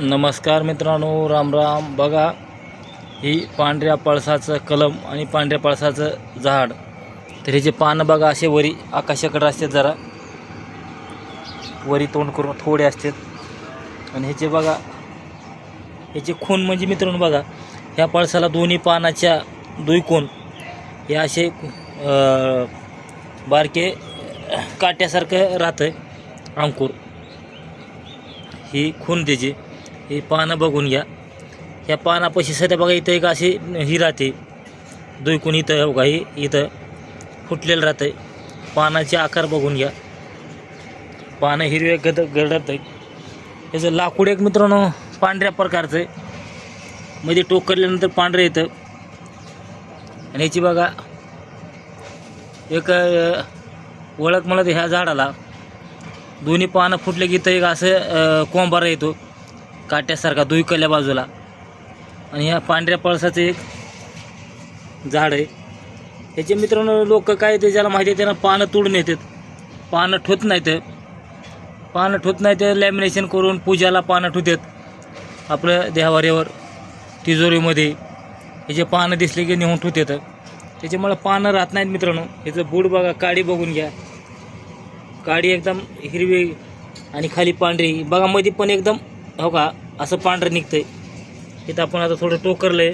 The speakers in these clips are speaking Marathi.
नमस्कार मित्रांनो राम राम. बघा ही पांढऱ्या पळसाचं कलम आणि पांढऱ्या पळसाचं झाड. तर ह्याचे पानं बघा असे वरी आकाशाकडे असतात जरा. वरी तोंड करून थोडे असतात. आणि ह्याचे बघा ह्याचे खून म्हणजे मित्रांनो बघा ह्या पळसाला दोन्ही पानाच्या दुई कोण हे असे बारके काट्यासारखं राहतं आहे अंकुर. ही खून त्याची ही पानं बघून घ्या. ह्या पानापाशी सध्या बघा इथं एक अशी ही राहते. दुईकून इथं बघा ही इथं फुटलेलं राहतं पानाचे आकार बघून घ्या. पानं हिरवे गद गडत आहे याचं लाकूड एक मित्रांनो पांढऱ्या प्रकारचं आहे. मध्ये टोकरल्यानंतर पांढरं येतं. आणि याची बघा एक ओळख मला ह्या झाडाला. दोन्ही पानं फुटले की इथं एक असं कोंबारा येतो. काट्यासारखा दुईकल्या बाजूला. आणि ह्या पांढऱ्या पळसाचं एक झाड आहे. ह्याचे मित्रांनो लोक काय ते ज्याला माहिती आहे त्यांना पानं तोडून येतात. पानं ठोत नाहीत. पानं ठोत नाही तर लॅमिनेशन करून पूजाला पानं ठुतात आपलं देहावाऱ्यावर तिजोरीमध्ये. ह्याचे पानं दिसले की नेऊन ठुतात त्याच्यामुळे पानं राहत नाहीत मित्रांनो. ह्याचं बूड बघा काडी बघून घ्या. काडी एकदम हिरवी आणि खाली पांढरी. बघा मध्ये पण एकदम हो का? असं पांढरं निघतंय. इथं आपण आता थोडं टोकरलंय.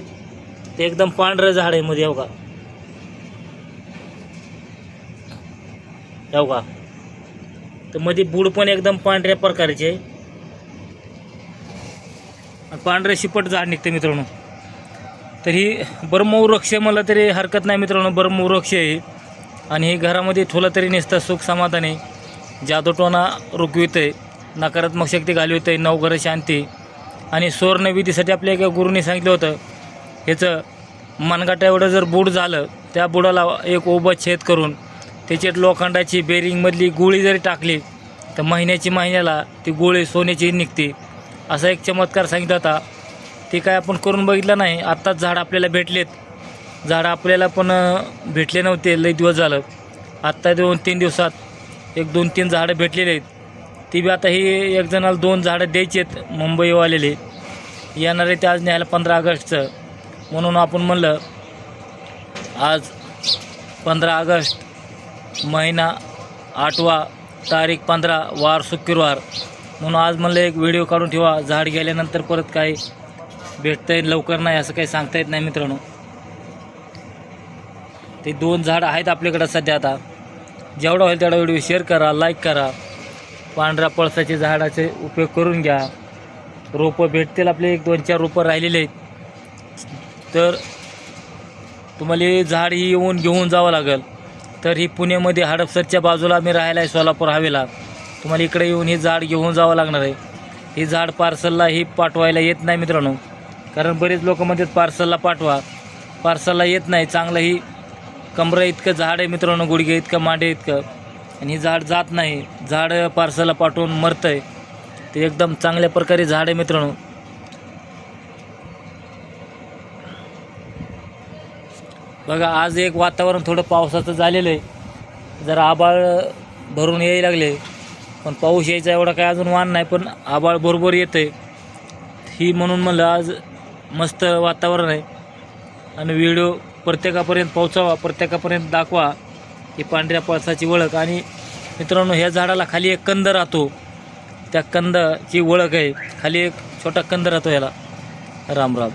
ते एकदम पांढरं झाड आहे मध्ये हो का? हो का? तर मध्ये बूड पण एकदम पांढऱ्या प्रकारचे आहे. पांढरं शिपट झाड निघतं मित्रांनो. तर ही ब्रह्मवृक्ष मला तरी हरकत नाही मित्रांनो ब्रह्मवृक्ष आहे आणि हे घरामध्ये ठेवलं तरी नेसता सुख समाधान आहे. जादूटोना रुकवित आहे. नकारात्मक शक्ती घालवित होते नवघर शांती. आणि सुवर्णविधीसाठी आपल्या एका गुरुने सांगितलं होतं ह्याचं मनगाटा एवढं जर बूड झालं त्या बुडाला एक ओबा छेद करून त्याच्यात लोखंडाची बेरिंगमधली गोळी जरी टाकली तर महिन्याची महिन्याला ती गोळी सोन्याची निघते. असा एक चमत्कार सांगितला होता. ते काय आपण करून बघितलं नाही आत्ताच झाड आपल्याला भेटलेत. झाड आपल्याला पण भेटले नव्हते लई दिवस झालं. आत्ता दोन तीन दिवसात एक दोन तीन झाडं भेटलेले आहेत. ती बी आता ही एक जणाला दोन झाडं द्यायची आहेत मुंबईवालेले. येणार आहे ते आज न्यायला पंधरा ऑगस्टचं. म्हणून आपण म्हणलं आज पंधरा ऑगस्ट महिना आठवा तारीख पंधरा वार शुक्रवार. म्हणून आज म्हणलं एक व्हिडिओ काढून ठेवा झाड गेल्यानंतर परत काय भेटतंय लवकर नाही असं काही सांगता येत नाही मित्रांनो. ते दोन झाड आहेत आपल्याकडं सध्या आता. जेवढा होईल तेवढा व्हिडिओ शेअर करा लाईक करा. पांढऱ्या पळसाचे झाडाचे उपयोग करून घ्या. रोपं भेटतील आपले एक दोन चार रोपं राहिलेले आहेत. तर तुम्हाला झाड ही येऊन घेऊन जावं लागेल. तर ही पुण्यामध्ये हडपसरच्या बाजूला मी राहायला आहे सोलापूर हवेला. तुम्हाला इकडे येऊन हे झाड घेऊन जावं लागणार आहे. हे झाड पार्सलला ही पाठवायला येत नाही मित्रांनो. कारण बरेच लोक म्हणतात पार्सलला पाठवा. पार्सलला येत नाही. चांगलं ही कमरा इतकं झाड आहे मित्रांनो गुडघे इतकं मांडे इतकं. आणि हे झाड जात नाही. झाड पार्सलला पाठवून मरतं आहे ते एकदम चांगल्या प्रकारे झाड आहे मित्रांनो. बघा आज एक वातावरण थोडं पावसाचं झालेलं आहे. जरा आबाळ भरून यायला लागले. पण पाऊस यायचा एवढा काय अजून वाण नाही पण आबाळ बरोबर येतं आहे ही म्हणून म्हणलं आज मस्त वातावरण आहे. आणि व्हिडिओ प्रत्येकापर्यंत पोहोचावा प्रत्येकापर्यंत दाखवा. ही पांढऱ्या पळसाची ओळख आणि मित्रांनो ह्या झाडाला खाली एक कंद राहतो. त्या कंदाची ओळख आहे. खाली एक छोटा कंद राहतो याला राम राम.